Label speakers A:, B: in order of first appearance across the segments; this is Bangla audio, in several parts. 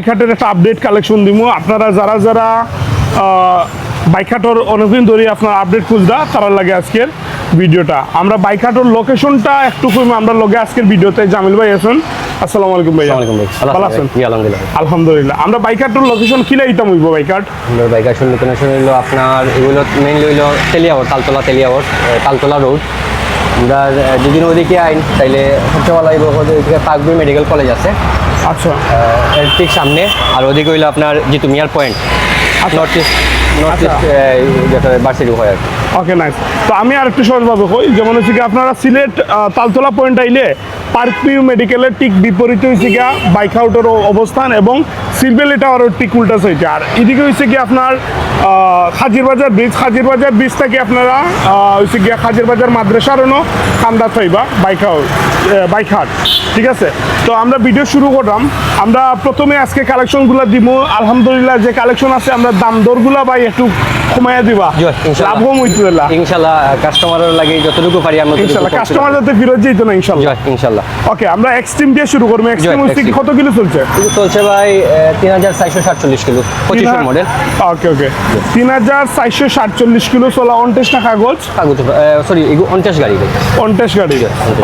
A: বাইকহাটের একটা আপডেট কালেকশন দিব আপনারা যারা যারা বাইকহাটর অনেকদিন ধরে আপনার আপডেট খুঁজদা তারা লাগে আজকের ভিডিওটা। আমরা বাইকহাটর লোকেশনটা একটু আমরা লগে আজকের ভিডিওতে জামিল ভাই আছেন। আসসালামু আলাইকুম ভাই
B: আলাইকুম ভাই।
A: ভালো আছেন?
B: আলহামদুলিল্লাহ।
A: আলহামদুলিল্লাহ। আমরা বাইকহাটর লোকেশন কি লাইতাম হইব বাইকহাট
B: আমাদের বাইকার শুনলে কেন শুনলো আপনার এগুলো মেইনলি হইল তেলিয়াওয়ার তালতলা তেলিয়াওয়ার তালতলা রোড আমরা যদি ওদিকে আইন তাইলে সবচেয়ে ভালো হইব ওদিকে পাকবি মেডিকেল কলেজ আছে।
A: আচ্ছা।
B: এর ঠিক সামনে আর ওদিকে হইল আপনার জিতু মিয়ার point north east north. East যেটা ভার্সিটি হয় আর
A: ওকে নাইস তো আমি আর একটু সহজভাবে কই যেমন হচ্ছে কি আপনারা সিলেট তালতলা পয়েন্ট আইলে পার্ক পিউ মেডিকেলের ঠিক বিপরীতে হয়েছে গিয়া বাইক আউটের অবস্থান এবং সিলবেলি টাওয়ারের ঠিক উল্টা সাইডে আর এদিকে হয়েছে কি আপনার আহ, হাজিরবাজার ব্রিজ হাজিরবাজার ব্রিজ থেকে আপনারা হয়েছে গিয়া হাজিরবাজার মাদ্রাসারও খান্দা থাইবা বাইক আউট বাইক হাট ঠিক আছে? তো আমরা ভিডিও শুরু করলাম। আমরা প্রথমে আজকে কালেকশনগুলো দিব আলহামদুলিল্লাহ, যে কালেকশন আছে, আমরা দাম দরগুলা বা একটু কমাইয়া দিবা।
B: ইনশাআল্লাহ।
A: লাভ কম হইতে দিলা
B: ইনশাল্লাহ কাস্টমারের লাগে যতটুকু পারি আমরা কম
A: কাস্টমার যাতে ফেরত যেত না ইনশাল্লাহ।
B: জি, ইনশাল্লাহ।
A: ওকে আমরা এক্সট্রিম দিয়ে শুরু করব। এক্সট্রিম হচ্ছে কত কিলো চলছে?
B: চলছে ভাই তিন হাজার চারশো সাতচল্লিশ কিলো পঁচিশের মডেল
A: ওকে ওকে তিন হাজার চারশো সাতচল্লিশ কিলো চলা অনটেস না কাগজ?
B: কাগজ সরি অনচাশ গাড়ি
A: অনটেস গাড়ি।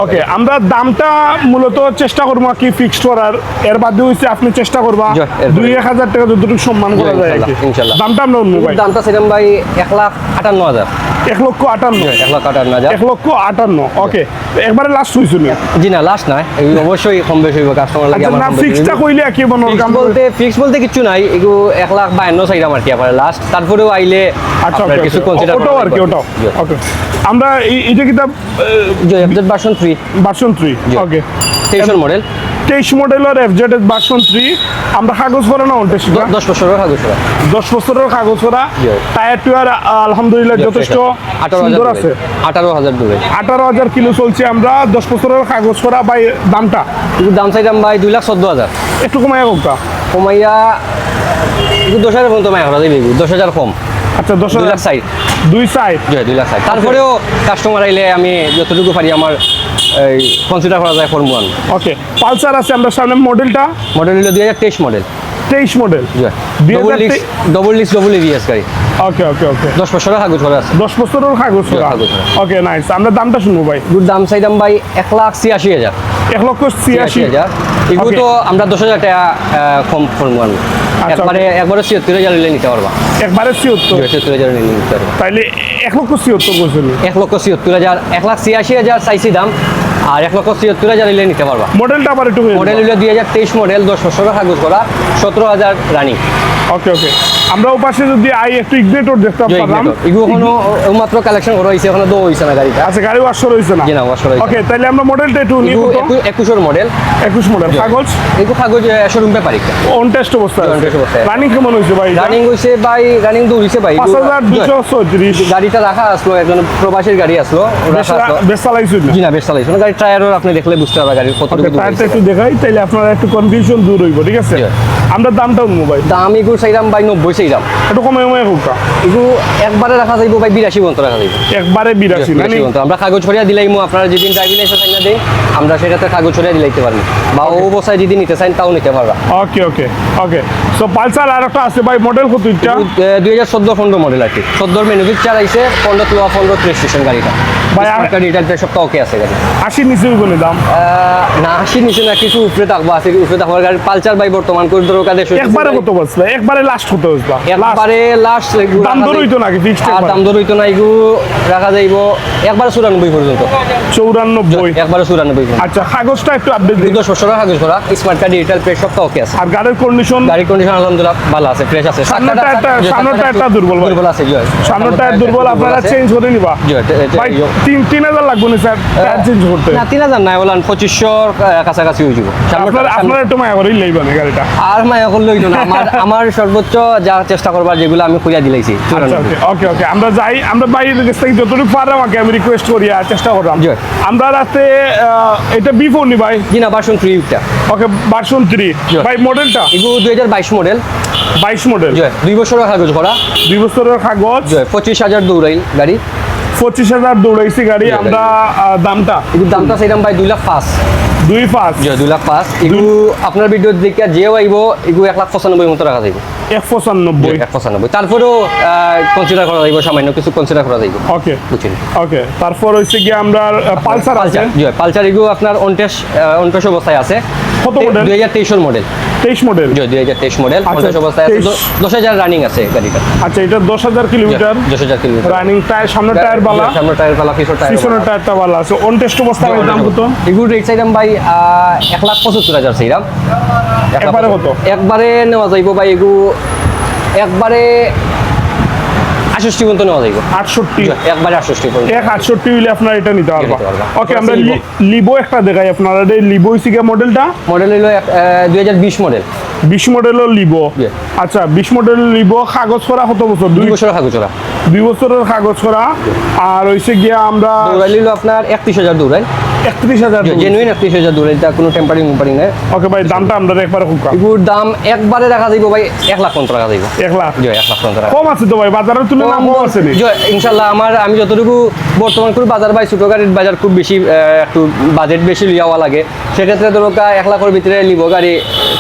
A: ওকে আমরা দামটা মূলত চেষ্টা করব কি ফিক্সড করার। এর বাদে হচ্ছে আপনি চেষ্টা করবা
B: জি, এরপরে।
A: দুই এক হাজার টাকা যতটুকু সম্মান করা যায়
B: ইনশাল্লাহ।
A: দামটা আমরা
B: দামটা সেরকম ভাই এক লাখ আটান্ন হাজার।
A: এক লক্ষ আটান্ন।
B: এক লাখ আটান্ন হাজার।
A: এক লক্ষ আটান্ন ওকে। একবারে লাস্ট হয়েছিল
B: জি না লাস্ট নয় এই অবশ্যই কম বেশি হইব কাস্টমার লাগে
A: আচ্ছা
B: আমার কম হইবো।
A: কইলে কি মনে
B: Fix বলতে ফিক্স বলতে কিছু নাই এগুলো এক লাখ বায়ান্ন চাইলাম আর কি আপনার লাস্ট তারপরেও আইলে
A: আচ্ছা
B: কিছু. কনসিডার
A: ওটাও আর কি ওটাও। ওকে। আমরা এটা কিতাব
B: F Z version three
A: version three
B: জি।
A: ওকে।
B: তেইশের মডেল
A: তেইশ মডেলের এফজেড ভার্সন থ্রি আমরা কাগজ করা না অনটেস
B: দশ বছরের কাগজ করা
A: দশ বছরের কাগজ করা টায়ার টুয়ার আলহামদুলিল্লাহ যথেষ্ট।
B: আঠারো
A: সুন্দর
B: হাজার
A: আছে।
B: আঠারো হাজার দূরে
A: আঠারো হাজার কিলো চলছে আমরা দশ বছরের কাগজ করা বাই দামটা?
B: দাম চাইলাম ভাই দুই লাখ চোদ্দ হাজার।
A: একটু কমাইয়া হোক
B: কমাইয়া দশ হাজার পর্যন্ত মাই করা যাবে দশ হাজার কম।
A: আচ্ছা দশ হাজার।
B: লাখ সাইড
A: দুই সাইড
B: দুই লাখ সাইড তারপরেও কাস্টমার আইলে আমি যতটুকু পারি আমার এই কনসিডার করা যায় ফর্ম ওয়ান
A: ওকে পালসার আছে আমরা সামনে মডেলটা।
B: মডেল হলো দুই হাজার তেইশ মডেল
A: তেইশ মডেল
B: ডবল লিক্স ডবল লিক্স ডবল এভিএস গাড়ি।
A: ওকে ওকে ওকে।
B: দশ বছরের কাগজ করা আছে।
A: দশ বছরের কাগজ করা। ওকে নাইস আমরা দামটা শুনব ভাই।
B: এগুলোর দাম চাইলাম ভাই এক লাখ ছিয়াশি হাজার।
A: এক লক্ষ
B: ছিয়াশি। হাজার। এগুলো তো আমরা দশ হাজার টাকা কম ফর্ম ওয়ান একবারে একবারে ছিয়াত্তর হাজার নিলে নিতে পারবা।
A: একবারে ছিয়ত্তর?
B: ছিয়াত্তর হাজার নিলে নিতে পারবা।
A: তাহলে এক লক্ষ ছিয়ত্তর বলছেন
B: এক লক্ষ ছিয়াত্তর হাজার এক লাখ ছিয়াশি হাজার চাইছি দাম আর এক লক্ষ ছিয়াত্তর হাজার নিলে নিতে পারবা।
A: মডেলটা আবার একটু
B: মডেল হলো দুই হাজার তেইশ মডেল দশ বছরের কাগজ করা সতেরো হাজার রানিং
A: ওকে ওকে আমরা ও পাশে যদি আই একটু ইগনেটর দেখতে পারলাম।
B: এগুলো মাত্র কালেকশন করা হয়েছে এখনও দো হয়েছে না গাড়িটা।
A: আচ্ছা গাড়ি ওয়াশ রয়েছে না?
B: জি না ওয়াশ করা
A: ওকে তাহলে আমরা মডেলটা একটু নিয়ে
B: এগুলো
A: কত
B: মডেল
A: একুশ মডেল কাগজ?
B: এগুলো কাগজ শোরুম পেপার একটা।
A: অন টেস্ট অবস্থা
B: test অবস্থায় আছে।
A: রানিং কেমন হয়েছে ভাই
B: রানিং হয়েছে ভাই রানিং দৌড় হয়েছে ভাই।
A: পাঁচ হাজার দুশো চৌত্রিশ
B: গাড়িটা রাখা আসলো একজন প্রবাসীর গাড়ি আসলো রাখা আসলো।
A: বেশ চালাইছি
B: জি না বেশ চালাইছে। গাড়ি টায়ারও আপনি দেখলে বুঝতে পারবেন গাড়ির কত
A: ওকে টায়ারটা একটু দেখাই তাইলে আপনারা একটু কনফিউশন দূর হইব ঠিক আছে। আমরা দামটা উঠবো ভাই।
B: দাম এগুলো চাইলাম ভাই নব্বই চাইলাম।
A: একটু কমে কমে হোক
B: এগুলো একবারে রাখা যাইব ভাই বিরাশি পর্যন্ত রাখা যাইব।
A: একবারে বিরাশি না
B: পর্যন্ত। আমরা কাগজ ছড়িয়া দিলাইম আপনারা যেদিন ড্রাইভিং লাইসেন্স আইনা দেই আমরা সেটাতে কাগজ ছড়িয়া দিলাইতে পারব। বা ও বসায় যদি নিতে চান তাও নিতে পারবা।
A: ওকে ওকে ওকে সো পালসার আর একটা আছে ভাই মডেল কত ইচ্ছা
B: দুই হাজার চোদ্দ পনেরো মডেল আর কি। চোদ্দোর মেনু পিকচার আইছে পনেরো তুয়া পনেরো রেজিস্ট্রেশন গাড়িটা।
A: ভাই,
B: ভাই রিটার্ন সবটা ওকে আছে গাড়ি।
A: আশি নিচে না দাম।
B: না আশির নিচে না কিছু উপরে থাকব আছে উপরে থাকবার গাড়ি পালচার ভাই বর্তমান করে ধরো কাদের
A: একবারে কত বসবে একবারে লাস্ট কত বসবা
B: একবারে লাস্ট
A: দাম দর হইতো নাকি ফিক্সড
B: আর দাম দর হইতো না এগুলো রাখা যাইব একবারে চুরানব্বই পর্যন্ত।
A: চৌরানব্বই।
B: একবারে চুরানব্বই
A: আচ্ছা কাগজটা একটু আপডেট দিন
B: দশ বছর কাগজ করা স্মার্ট কার্ড ডিজিটাল প্লেট সবটা ওকে আছে।
A: আর গাড়ির কন্ডিশন
B: গাড়ির কন্ডিশন আলহামদুলিল্লাহ ভালো আছে ফ্রেশ আছে।
A: সামনের
B: চাকাটা
A: টায়ারটা
B: একটু
A: দুর্বল
B: দুর্বল আছে জি
A: সামনের টায়ার দুর্বল আপনারা চেঞ্জ করে নিবা।
B: জি, এটা- এটা-।
A: তিন তিন হাজার লাগবে না স্যার। টায়ার চেঞ্জ করতে।
B: না তিন হাজার নাই বলেন পঁচিশশোর কাছাকাছি হয়ে যাব।
A: আপনার আপনার একটু মায়া করে লইবেন গাড়িটা।
B: আর মায়া করলে হইতো না। আমার আমার সর্বোচ্চ যা চেষ্টা করবার যেগুলো আমি খুঁজা দিলাইছি
A: আচ্ছা ওকে ওকে ওকে আমরা যাই আমরা বাইরের কাছ থেকে যতটুকু পারে আমাকে আমি রিকোয়েস্ট করি আর চেষ্টা করলাম। আমরা রাতে এটা বি ফোর নি ভাই?
B: জি না বাসন থ্রি
A: ওকে ভার্সন থ্রি ভাই মডেলটা
B: এগুলো দুই হাজার বাইশ মডেল
A: বাইশ মডেল
B: দুই বছর কাগজ করা
A: দুই বছরের কাগজ।
B: পঁচিশ হাজার দৌড়াইল গাড়ি।
A: পঁচিশ হাজার দৌড়াইছি গাড়ি আমরা আহ, দামটা?
B: দামটা সেইরকম ভাই দুই লাখ পাঁচ।
A: দুই পাঁচ?
B: দুই লাখ পাঁচ। এগু আপনার ভিডিও দেখে যেও আইব এগু এক লাখ পঁচানব্বই মতো রাখা যাইব।
A: এক পঁচানব্বই
B: এক পঁচানব্বই। তারপরেও কনসিডার করা যাইব সামান্য কিছু কনসিডার করা যাইব।
A: ওকে
B: বুঝছেন?
A: ওকে তারপর হচ্ছে গিয়ে আমরা পালসার আছে?
B: পালচার জি পালচার এগু আপনার অনটেস অনটেস অবস্থায় আছে।
A: কত model?
B: দুই হাজার মডেল
A: তেইশ মডেল
B: জি দুই হাজার তেইশ মডেল
A: আচ্ছা,
B: অনটেস অবস্থায় আছে।
A: 23
B: দশ হাজার রানিং আছে গাড়িটা।
A: আচ্ছা এটা দশ হাজার কিলোমিটার?
B: দশ হাজার কিলোমিটার।
A: রানিং টায়ার সামনে টায়ার বালা?
B: সামনে টায়ার বালা পিছর টায়ার
A: পিছনের টায়ারটা বালা আছে। অন টেস্ট অবস্থা দাম কত?
B: এগুলো রেট চাইলাম ভাই আহ, এক লাখ পঁচাত্তর হাজার চাইলাম।
A: একবারে কত?
B: একবারে নেওয়া যাইব ভাই এগু একবারে আষষ্টি পর্যন্ত নেওয়া যাইব।
A: আটষট্টি।
B: একবারে আষষ্টি পর্যন্ত।
A: এক আটষট্টি হইলে আপনার এটা নিতে পারবা। ওকে আমরা লিবো একটা দেখাই আপনারা। এই লিবো সিগা মডেলটা
B: মডেল হাজার বিশ মডেল
A: বিশ মডেলের লিবো. আচ্ছা বিশ মডেলের লিবো কাগজ করা কত বছর?
B: দুই
A: দুই
B: বছর কাগজ ওরা
A: দুই বছরের কাগজ করা। আর হইছে গিয়া আমরা
B: দৌড়াই আপনার একত্রিশ হাজার দৌড়াই
A: একত্রিশ হাজার
B: জেনুইন একত্রিশ হাজার দৌড়াই এটা কোনো টেম্পারিং উম্পারিং নাই।
A: ওকে ভাই দামটা আমরা একবারে খুব কম।
B: এগুলোর দাম একবারে রাখা যাইব ভাই এক লাখ টাকা যাইব
A: এক লাখ?
B: এক লাখ
A: কম আছে তো ভাই বাজারের তুলনায় কম আছে
B: ইনশাল্লাহ আমার আমি যতটুকু বর্তমান করে বাজার পাই ছোট গাড়ির বাজার খুব বেশি একটু বাজেট বেশি লিয়াওয়া লাগে। সেক্ষেত্রে ধরো এক লাখের ভিতরে নিব গাড়ি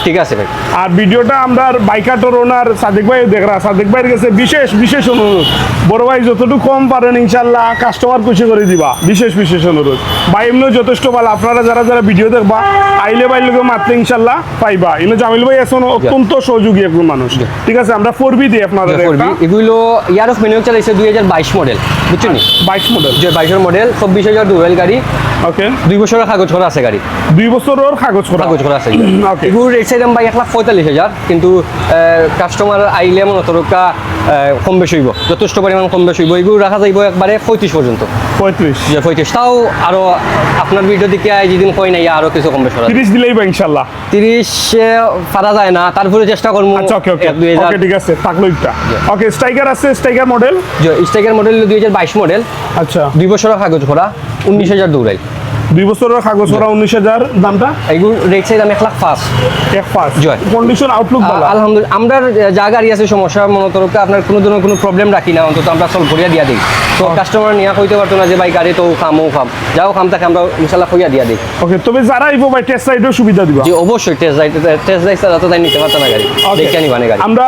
B: ঠিক আছে ভাই।
A: আর ভিডিওটা আমরা বাইকাটোর ওনার সাদেক ভাই দেখরা সাদেক ভাইয়ের কাছে বিশেষ বিশেষ অনুরোধ। বড় ভাই যতটুকু কম পারেন ইনশাল্লাহ কাস্টমার খুশি করে দিবা। বিশেষ বিশেষ অনুরোধ। ভাই এমনিও যথেষ্ট ভালো। আপনারা যারা যারা ভিডিও দেখবা আইলে বাইলে মাত্র ইনশাল্লাহ পাইবা। এমনি জামিল ভাই এখন অত্যন্ত সহযোগী একজন মানুষ। ঠিক আছে আমরা ফোর বি দিই আপনাদের
B: এগুলো ইয়ার অফ ম্যানুয়াল চালাইছে দুই হাজার বাইশ মডেল বুঝছ নি?
A: বাইশ মডেল
B: যে বাইশের মডেল চব্বিশ হাজার ডুয়েল গাড়ি।
A: ওকে
B: দুই বছরের কাগজ করা আছে গাড়ি।
A: দুই বছরের কাগজ করা।
B: কাগজ করা আছে। রেট চাইলাম ভাই এক লাখ পঁয়তাল্লিশ হাজার কিন্তু কাস্টমার আইলে মনে তরকা কম বেশি হইব। যথেষ্ট পরিমাণ কম বেশি হইব। এগুলো রাখা যাইব একবারে পঁয়ত্রিশ পর্যন্ত
A: পঁয়ত্রিশ
B: যে পঁয়ত্রিশ তাও আরও আপনার ভিডিও দিকে যেদিন কই নাই আরও কিছু কম বেশি
A: তিরিশ দিলেই বা ইনশাল্লাহ।
B: তিরিশ পারা যায় না। তারপরে চেষ্টা করব
A: আচ্ছা ওকে ঠিক আছে। থাকল একটা ওকে স্ট্রাইকার আছে স্ট্রাইকার মডেল
B: স্ট্রাইকার মডেল দুই হাজার বাইশ মডেল
A: আচ্ছা।
B: দুই বছরের কাগজ করা উনিশ হাজার দৌড়াই
A: দুই বছরের কাগজ করা উনিশ হাজার দামটা?
B: এগুলো রেট চাইলাম এক লাখ পাঁচ।
A: এক পাঁচ।
B: জয়।
A: কন্ডিশন আউটলুক
B: আলহামদুলিল্লাহ। আমরা যা গাড়ি আছে সমস্যা মনে আপনার কোনো ধরনের কোনো প্রবলেম রাখি না অন্তত আমরা সলভ করিয়া দিয়া দিই। তো কাস্টমার নিয়ে কইতে পারতো না যে ভাই গাড়ি তো খামো খাম। যাও খাম তাকে আমরা ইনশাল্লাহ কইয়া দিয়া দিই।
A: ওকে তবে যারা আইবো ভাই টেস্ট রাইডের সুবিধা দিবা।
B: যে অবশ্যই টেস্ট রাইড টেস্ট রাইড ছাড়া তো তাই নিতে পারতো না গাড়ি. দেখে নিবা না গাড়ি।
A: আমরা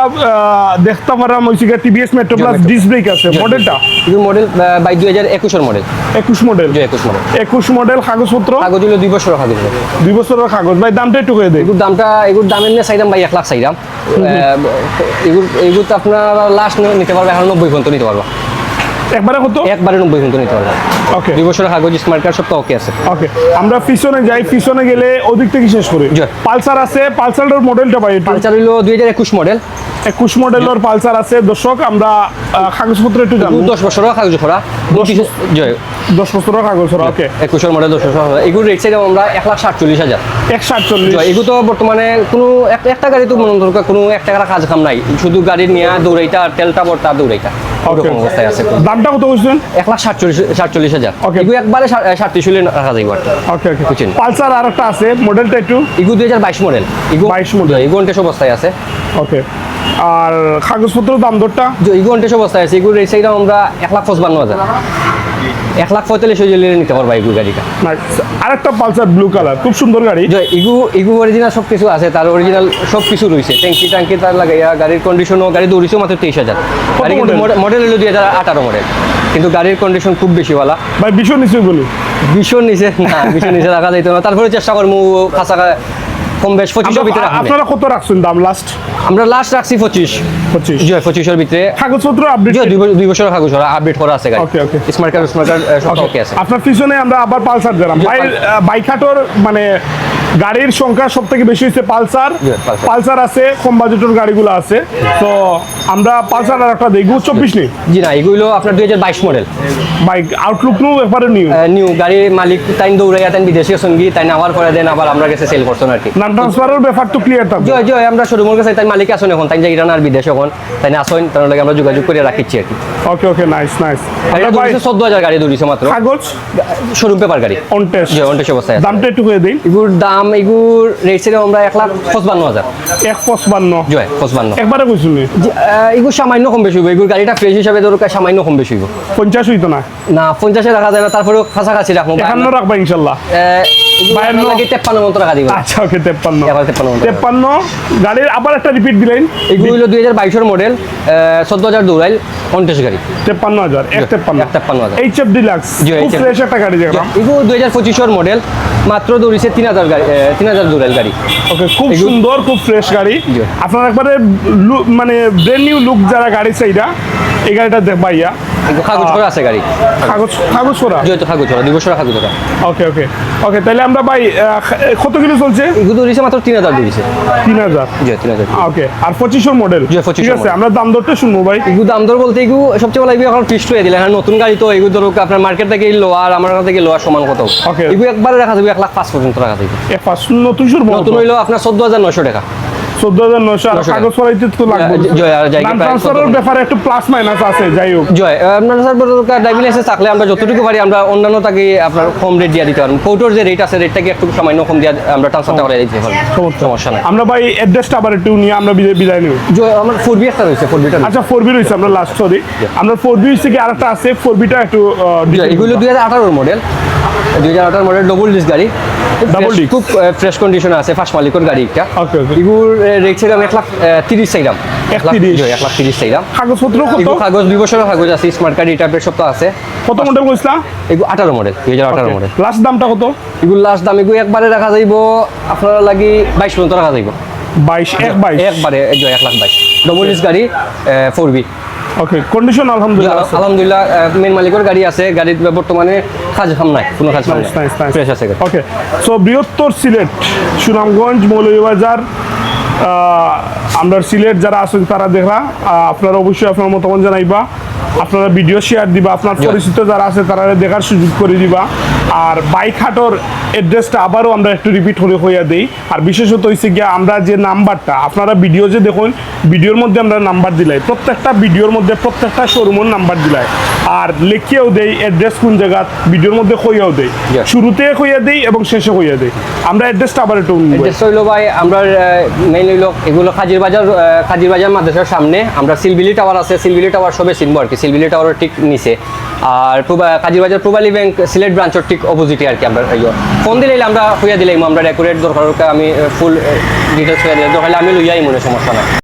A: দেখতে পারাম হইছে T V S Metro plus disc brake আছে। মডেলটা
B: কিন্তু মডেল বাই দুই হাজার একুশের মডেল
A: একুশ মডেল
B: যে একুশ মডেল
A: একুশ মডেল কাগজপত্র?
B: কাগজ হলো দুই বছর কাগজ। হলো
A: দুই বছরের কাগজ। ভাই দামটা একটু হয়ে দেয়
B: এগুর দামটা এগুর দামের নিয়ে চাইলাম ভাই এক লাখ চাইলাম এগুর এগুর তো আপনার লাস্ট নিতে পারবে এখন নব্বই পর্যন্ত নিতে পারব।
A: একবারে কত?
B: একবারে নব্বই কিন্তু নিতে পারব।
A: ওকে
B: দুই বছরের কাগজ স্মার্ট কার্ড সব ওকে আছে।
A: ওকে আমরা পিছনে যাই পিছনে গেলে ওদিক থেকে শেষ করি। পালসার আছে পালসারের মডেলটা ভাই
B: পালসার হলো দুই হাজার একুশ মডেল
A: একুশ মডেলের পালসার আছে। দর্শক আমরা কাগজপত্র একটু জানব।
B: দশ বছরের কাগজ করা জয়।
A: দশ বছরের কাগজ ওকে
B: একুশের মডেল দশ বছর এগুলো রেট চাইলাম আমরা এক লাখ সাতচল্লিশ হাজার।
A: এক আটচল্লিশ
B: জয়। এগুলো তো বর্তমানে কোনো একটা গাড়ি তো মনে দরকার কোনো এক টাকার কাজ কাম নাই। শুধু গাড়ি নিয়ে দৌড়াইটা আর তেলটা বর্তা দৌড়াইটা ওরকম অবস্থায় আছে
A: দামটা কত বলছেন
B: এক লাখ সাতচল্লিশ সাতচল্লিশ হাজার. এগুলো একবারে সাতত্রিশ হলে রাখা যাইব আর
A: ওকে ওকে
B: বুঝছেন।
A: পালসার আর একটা আছে মডেলটা একটু।
B: দুই হাজার বাইশ মডেল ইগু
A: 22 model।
B: ইগু অন্টেস অবস্থায় আছে।
A: ওকে আর কাগজপত্র দাম দরটা?
B: যে ইগু অন্টেস অবস্থায় আছে ইগুর রেট চাইলাম আমরা এক লাখ পঁচপান্ন হাজার। এক লাখ পঁয়তাল্লিশ হয়ে নিতে পারবা ইগু গাড়িটা।
A: আর একটা পালসার ব্লু কালার খুব সুন্দর গাড়ি।
B: ইগু ইগু অরিজিনাল সব কিছু আছে তার অরিজিনাল সব কিছু রয়েছে। ট্যাঙ্কি ট্যাঙ্কি তার লাগাইয়া গাড়ির কন্ডিশনও গাড়ি দৌড়িছে মাত্র তেইশ হাজার। গাড়ি কিন্তু মডেল হলো দুই হাজার আঠারো মডেল কিন্তু গাড়ির কন্ডিশন খুব বেশি ভালো
A: ভাই ভীষণ নিশ্চয় বলি।
B: ভীষণ নিচে না ভীষণ নিচে রাখা যাইতো না। তারপরে চেষ্টা করব কাঁচা কম বেশ পঁচিশের ভিতরে
A: আপনারা কত রাখছেন দাম লাস্ট
B: আমরা লাস্ট রাখছি পঁচিশ।
A: পঁচিশ।
B: জি পঁচিশের ভিতরে।
A: কাগজপত্র আপডেট
B: জি, দুই বছরের কাগজ আপডেট করা আছে গাড়ি।
A: Okay okay
B: smart card smart card সব ওকে আছে।
A: আপনার পিছনে আমরা আবার পালসার দিলাম ভাই বাইকাটোর মানে গাড়ির সংখ্যা সব থেকে বেশি হচ্ছে পালসার।
B: পালসার।
A: আছে কম বাজেটের গাড়িগুলো আছে। তো আমরা পালসার আর একটা দেখব। চব্বিশ নেই
B: জি না এগুলো আপনার দুই হাজার বাইশ মডেল
A: বাইক আউটলুক নো ব্যাপারে নিউ
B: নিউ গাড়ির মালিক তাই দৌড়াইয়া তাই বিদেশি সঙ্গী তাই আবার করে দেন আবার আমরা কাছে সেল করছেন আর কি।
A: নাম ট্রান্সফারের ব্যাপার তো ক্লিয়ার থাকবে।
B: জয় জয় আমরা শোরুমের কাছে তাই মালিক আসুন এখন তাই যে ইরান আর বিদেশ এখন তাই আসুন তার লগে আমরা যোগাযোগ করে রাখিচ্ছি আর কি।
A: ওকে ওকে নাইস নাইস
B: গাড়িটা দৌড়িছে চোদ্দ হাজার গাড়ি দৌড়িছে মাত্র।
A: কাগজ?
B: শোরুম পেপার গাড়ি।
A: অন টেস্ট
B: জি অন্টেশ অবস্থায়
A: দামটা একটু হয়ে দিন।
B: এগুর দাম এগুর রেট ছিল আমরা এক লাখ পঁচপান্ন হাজার।
A: এক পঁচপান্ন?
B: জয় পঁচপান্ন।
A: একবারে কইছিল
B: এগুলো সামান্য কম বেশি হইব। এগুলো গাড়িটা ফ্রেশ হিসাবে দরকার সামান্য কম বেশি হইব।
A: পঞ্চাশ হইতো না?
B: না পঞ্চাশে রাখা যায় না তারপরেও কাছাকাছি রাখব।
A: রাখবা ইনশাল্লাহ।
B: তেপ্পান্ন মতো টাকা দিবেন।
A: আচ্ছা ওকে তেপ্পান্ন।
B: তেপ্পান্ন
A: গাড়ির আবার একটা রিপিট দিলেন।
B: এগুলো হলো দুই হাজার বাইশের মডেল চোদ্দ হাজার দৌড়াইল পঞ্চাশ গাড়ি।
A: তেপ্পান্ন হাজার এক তেপ্পান্ন।
B: এক তেপ্পান্ন হাজার।
A: এইচ এফ ডিলাক্স ফ্রেশ একটা গাড়ি দেখলাম।
B: এগুলো দুই হাজার পঁচিশের মডেল মাত্র দৌড়িছে তিন হাজার গাড়ি তিন হাজার দৌড়াইল গাড়ি।
A: ওকে খুব সুন্দর খুব ফ্রেশ গাড়ি। আপনার একবারে মানে ব্র্যান্ড নিউ লুক যারা গাড়ি চাইরা এই গাড়িটা ভাইয়া।
B: কাগজ করা আছে গাড়ি।
A: কাগজ কাগজ করা?
B: যেহেতু কাগজ করা দুই বছর কাগজ করা।
A: ওকে ওকে ওকে তাহলে আমরা ভাই কত কিলো চলছে?
B: এগুলো দৌড়িছে মাত্র তিন হাজার দৌড়িছে
A: তিন হাজার?
B: জি তিন হাজার।
A: ওকে আর পঁচিশশোর মডেল
B: জি, 25
A: ঠিক আছে। আমরা দাম দরটা শুনব ভাই।
B: এগুলো দাম দর বলতে এগুলো সবচেয়ে ভালো এখন ফিক্সড হয়ে দিলে হ্যাঁ নতুন গাড়ি তো এগুলো ধরুক আপনার মার্কেট থেকে লোয়া আর আমার কাছ থেকে লোয়া সমান কত?
A: Okay.
B: এগুলো একবারে রাখা যাবে এক লাখ পাঁচ পর্যন্ত রাখা যাবে।
A: এ ফার্স্ট নতুন
B: নতুন হইল আপনার চোদ্দ হাজার নয়শো টাকা।
A: চোদ্দ হাজার নয়শো আর
B: 900 টাকা।
A: কাগজ করাইতে তো লাগবে।
B: জি, জি, আর জায়গা
A: নাম
B: প্রায়
A: ট্রান্সফারের
B: 14
A: ব্যাপারে প্লাস মাইনাস আছে যাই হোক।
B: জয় আপনার স্যার ড্রাইভিং লাইসেন্স থাকলে আমরা যতটুকু পারি আমরা অন্যান্য তাকে আপনার কম রেট দিয়ে দিতে পারব। ফটোর যে রেট আছে রেটটাকে একটু সামান্য কম দিয়ে আমরা ট্রান্সফারটা করে দিতে পারব। সমস্যা। নাই।
A: আমরা ভাই অ্যাড্রেসটা আবার একটু নিয়ে আমরা বিদায় নিব।
B: আমার ফোর বি একটা রয়েছে ফোর বিটা
A: আচ্ছা ফোর বি রয়েছে আমরা লাস্ট সরি আমরা ফোর বি হচ্ছে কি আরেকটা আছে? ফোর বিটা একটু
B: এগুলো দুই হাজার আঠারোর মডেল দুই হাজার আঠারো মডেল ডবল ডিস গাড়ি। Fresh-
A: disc।
B: খুব ফ্রেশ কন্ডিশনে আছে ফার্স্ট মালিকের গাড়ি একটা. এগুলোর রেট ছিলাম এক লাখ তিরিশ চাইলাম
A: এক
B: লাখ তিরিশ? চাইলাম
A: কাগজপত্র কত?
B: কাগজ দুই বছরের কাগজ আছে স্মার্ট কার্ড এটা সব তো আছে।
A: কত মডেল কইছিলা?
B: এগুলো আঠারো মডেল দুই হাজার আঠারো মডেল
A: লাস্ট দামটা কত?
B: এগুলো লাস্ট দাম এগুলো একবারে রাখা যাইব আপনারা লাগি বাইশ পর্যন্ত রাখা যাইব।
A: বাইশ এক বাইশ?
B: একবারে এক লাখ বাইশ। ডবল ডিস গাড়ি ফোর বি
A: ওকে কন্ডিশন আলহামদুলিল্লাহ।
B: আলহামদুলিল্লাহ মেন মালিকের গাড়ি আছে। গাড়ির বর্তমানে কাজ কাম নাই কোনো কাজ
A: nice, nice.
B: ফ্রেশ আছে
A: ওকে সো বৃহত্তর সিলেট সুনামগঞ্জ মৌলভীবাজার আমরা সিলেট যারা আছেন তারা দেখা আপনারা অবশ্যই আপনার মতামত জানাইবা। আপনারা ভিডিও শেয়ার দিবা আপনার পরিচিত যারা আছে তারা দেখার সুযোগ করে দিবা। আর বাইক হাটর অ্যাড্রেসটা আবারও আমরা একটু রিপিট হলে হইয়া দিই। আর বিশেষত হয়েছে গিয়া আমরা যে নাম্বারটা আপনারা ভিডিও যে দেখুন ভিডিওর মধ্যে আমরা নাম্বার দিলাই। প্রত্যেকটা ভিডিওর মধ্যে প্রত্যেকটা শোরুমের নাম্বার দিলাই। আর লিখিয়েও দেই অ্যাড্রেস কোন জায়গা ভিডিওর মধ্যে হইয়াও দেই। শুরুতে হইয়া দেই এবং শেষে হইয়া দেই। আমরা অ্যাড্রেসটা আবার একটু।
B: অ্যাড্রেস হইল ভাই আমরা মেইন হইল এগুলো খাজির বাজার খাজির বাজার মাদ্রাসার সামনে। আমরা সিলবিলি টাওয়ার আছে সিলবিলি টাওয়ার সবে চিনবো আর কি সিলবিলি টাওয়ারের ঠিক নিচে। আর কাজীবাজার প্রবালী ব্যাংক, সিলেট ব্রাঞ্চের ঠিক অপোজিটে আর কি আমরা ফোন দিলে আমরা হইয়া দিলাম, আমরা রেকুরেট দরকার আমি ফুল ডিটেলস হইয়া দিলাম। দরকার আমি লইয়াই মনে সমস্যা নাই।